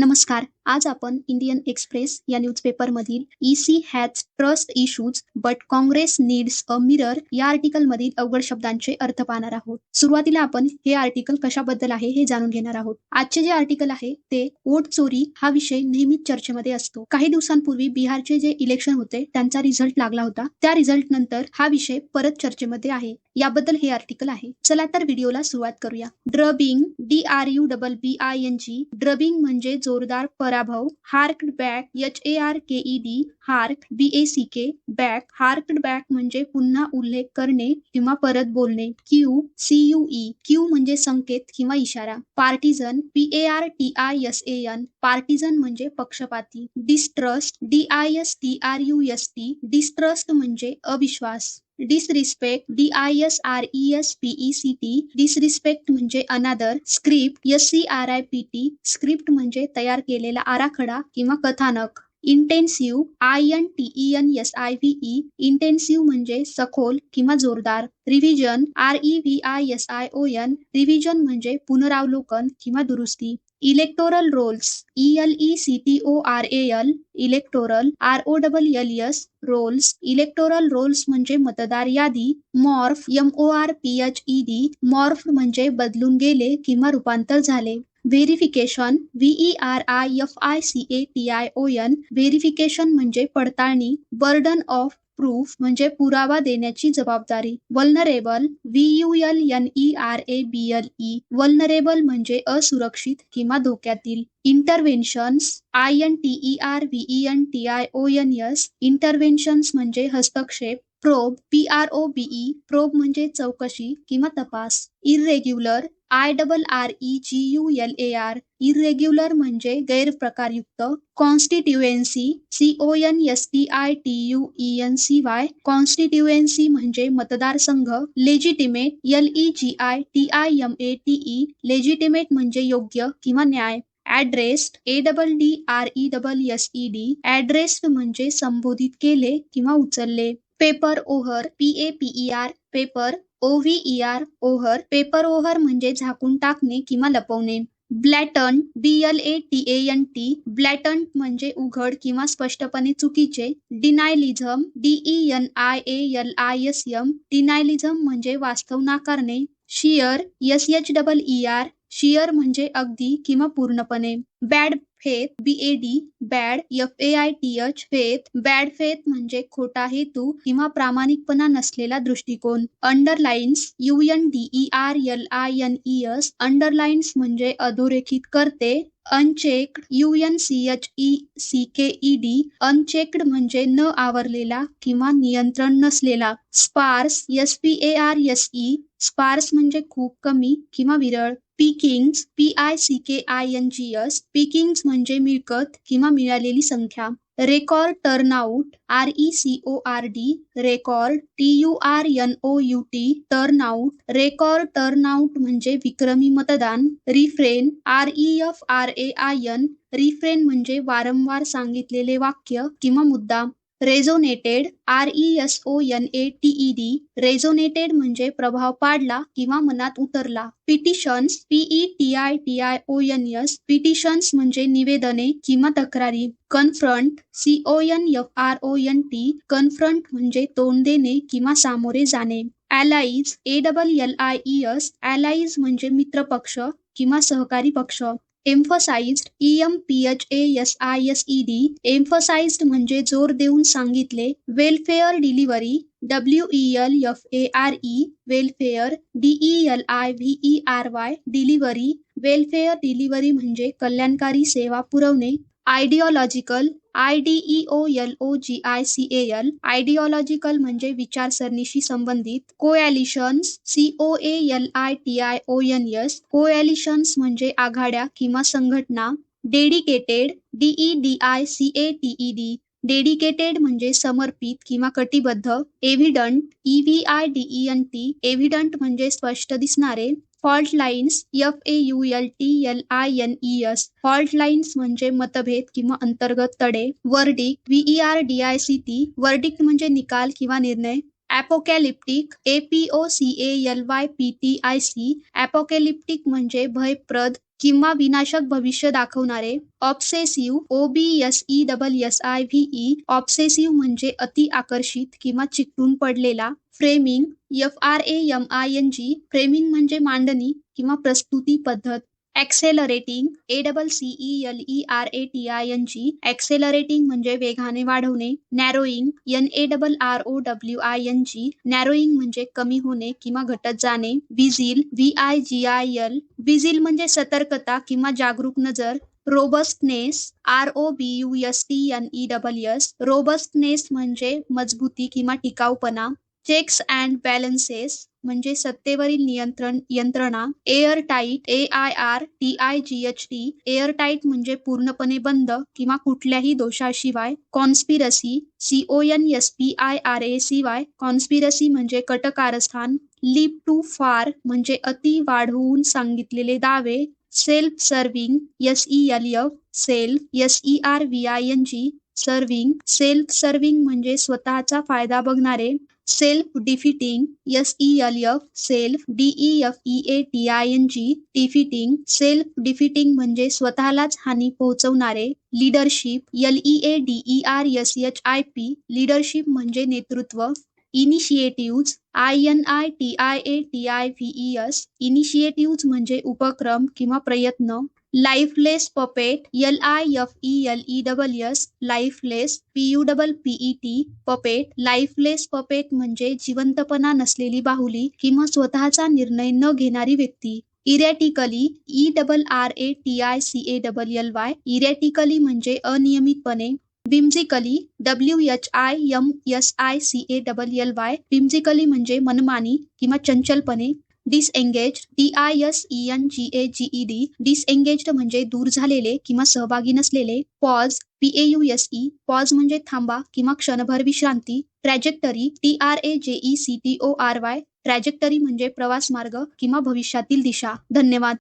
नमस्कार. आज आपण इंडियन एक्सप्रेस या न्यूजपेपरमधील EC has trust issues but Congress needs a mirror या आर्टिकल मधील अवघड शब्दांचे अर्थ पाहणार आहोत. सुरुवातीला आपण हे आर्टिकल कशाबद्दल आहे हे जाणून घेणार आहोत. आजचे जे आर्टिकल आहे ते वोट चोरी हा विषय नेहमीच चर्चेमध्ये असतो. काही दिवसांपूर्वी बिहारचे जे इलेक्शन होते त्यांचा रिझल्ट लागला होता. त्या रिझल्ट नंतर हा विषय परत चर्चेमध्ये आहे. याबद्दल हे आर्टिकल आहे. चला तर व्हिडिओला सुरुवात करूया. Drubbing D R U double B I N G drubbing म्हणजे जोरदार पराभव harked back H A R K E D hark B A C K back harked back म्हणजे पुन्हा उल्लेख करणे किंवा परत बोलणे cue C U E cue म्हणजे संकेत किंवा इशारा partisan P A R T I S A N partisan म्हणजे पक्षपाती distrust D I S T R U S T distrust म्हणजे अविश्वास. Disrespect D I S R E S P E C T disrespect म्हणजे अनादर script S C R I P T script म्हणजे तयार केलेला आराखडा किंवा कथानक. Intensive I N T E N S I V E intensive म्हणजे सखोल किंवा जोरदार. Revision R E V I S I O N revision म्हणजे पुनरावलोकन किंवा दुरुस्ती. Electoral rolls E L E C T O R A L electoral R O double L S rolls electoral rolls म्हणजे मतदार यादी morph M O R P H E D morph म्हणजे बदलून गेले किंवा रूपांतर झाले. Verification V E R I F I C A T I O N verification म्हणजे पडताळणी बर्डन ऑफ प्रूफ म्हणजे पुरावा देण्याची जबाबदारी. Vulnerable V U L N E R A B L E vulnerable म्हणजे असुरक्षित किंवा धोक्यातील. Interventions I N T E R V N T I O N S interventions म्हणजे हस्तक्षेप. Probe P R O B E probe म्हणजे चौकशी किंवा तपास. Irregular I double R E G U L A R irregular म्हणजे गैरप्रकारयुक्त constituency C O N S T I T U E N C Y constituency म्हणजे मतदारसंघ legitimate L E G I T I M A T E legitimate म्हणजे योग्य किंवा न्याय. Addressed A double D R E double S E D addressed म्हणजे संबोधित केले किंवा उचलले. Paper over P A P E R paper O V R over paper over म्हणजे झाकून टाकणे किंवा लपवणे. Blatant B L A T A N T blatant म्हणजे उघड किंवा स्पष्टपणे चुकीचे. Denialism D E N I A L I S M denialism म्हणजे वास्तव नाकारणे. Sheer S H double E R sheer म्हणजे अगदी किंवा पूर्णपणे. Bad faith B A D bad F A I T H faith bad faith म्हणजे खोटा हेतू किंवा प्रामाणिकपणा नसलेला दृष्टिकोन. Underlines U N D E R L I N E S underlines म्हणजे अधोरेखित करते. Unchecked U N C H E C K E D unchecked म्हणजे न आवरलेला किंवा नियंत्रण नसलेला. Sparse S P A R S E sparse म्हणजे खूप कमी किंवा विरळ. Pickings P I C K I N G S pickings म्हणजे मिळकत किंवा मिळालेली संख्या. Record turnout R E C O R D record T U R N O U T turnout record turnout म्हणजे विक्रमी मतदान refrain R E F R A I N refrain म्हणजे वारंवार सांगितलेले वाक्य किंवा मुद्दा. Resonated R E S O N A T E D resonated म्हणजे प्रभाव पाडला किंवा मनात उतरला. Petitions P E T I T I O N S petitions म्हणजे निवेदने किंवा तक्रारी. Confront C O N F R O N T confront म्हणजे तोंड देणे किंवा सामोरे जाणे. Allies A double L I E S allies म्हणजे मित्रपक्ष किंवा सहकारी पक्ष. Emphasised E M P H A S I S E D emphasised म्हणजे जोर देऊन सांगितले. Welfare delivery W E L F A R E welfare D E L I V E R Y delivery welfare delivery म्हणजे कल्याणकारी सेवा पुरवणे. Ideological I D E O L O G I C A L ideological म्हणजे विचारसरणीशी संबंधित coalitions C O A L I T I O N S coalitions म्हणजे आघाड्या किंवा संघटना dedicated D E D I C A T E D dedicated म्हणजे समर्पित किंवा कटिबद्ध evident E V I E N T evident म्हणजे स्पष्ट दिसणारे fault lines F A U L T L I N E S fault lines म्हणजे मतभेद किंवा अंतर्गत तडे. Verdict V E R D I C T verdict म्हणजे निकाल किंवा निर्णय. Apocalyptic A P O C A L Y P T I C apocalyptic म्हणजे भयप्रद किंवा विनाशक भविष्य दाखवणारे obsessive O B S E double S I V E obsessive म्हणजे अति आकर्षित किंवा चिकटून पडलेला framing F R A M I N G framing म्हणजे मांडणी किंवा प्रस्तुती पद्धत. Accelerating A double C E L E R A T I N G accelerating म्हणजे वेगाने वाढवणे. Narrowing N A double R O W I N G narrowing म्हणजे कमी होणे किंवा घटत जाणे. Vigil V I G I L vigil म्हणजे सतर्कता किंवा जागरूक नजर. Robustness R O B U S T N E double S robustness म्हणजे मजबूती किंवा टिकाऊपणा. चेक्स अँड बॅलन्सेस म्हणजे सत्तेवरील नियंत्रण यंत्रणा airtight A I R T I G H T airtight म्हणजे पूर्णपणे बंद किंवा कुठल्याही दोषाशिवाय conspiracy C O N S P I R A C Y conspiracy म्हणजे कटकारस्थान लिप टू फार म्हणजे अति वाढवून सांगितलेले दावे self serving S E L F self S E R V I N G serving self serving म्हणजे स्वतःचा फायदा बघणारे self defeating S E L F self D E F E A T I N G defeating self defeating म्हणजे स्वतःलाच हानी पोहोचवणारे leadership L E A D E R S H I P leadership म्हणजे नेतृत्व initiative I N I T I A T I V E S initiative म्हणजे उपक्रम किंवा प्रयत्न lifeless puppet L I F E L E double S lifeless P U double P E T puppet lifeless puppet म्हणजे जिवंतपणा नसलेली बाहुली किंवा स्वतःचा निर्णय न घेणारी व्यक्ती. Erratically E double R A T I C A double L Y erratically म्हणजे अनियमितपणे. Whimsically W H I M S I C A double L Y whimsically म्हणजे मनमानी किंवा चंचलपणे. Disengage D I S E N G A G E D disengaged म्हणजे दूर झालेले किंवा सहभागी नसलेले. Pause P A U S E pause म्हणजे थांबा किंवा क्षणभर विश्रांती. Trajectory T R A J E C T O R Y trajectory म्हणजे प्रवास मार्ग किंवा भविष्यातील दिशा. धन्यवाद.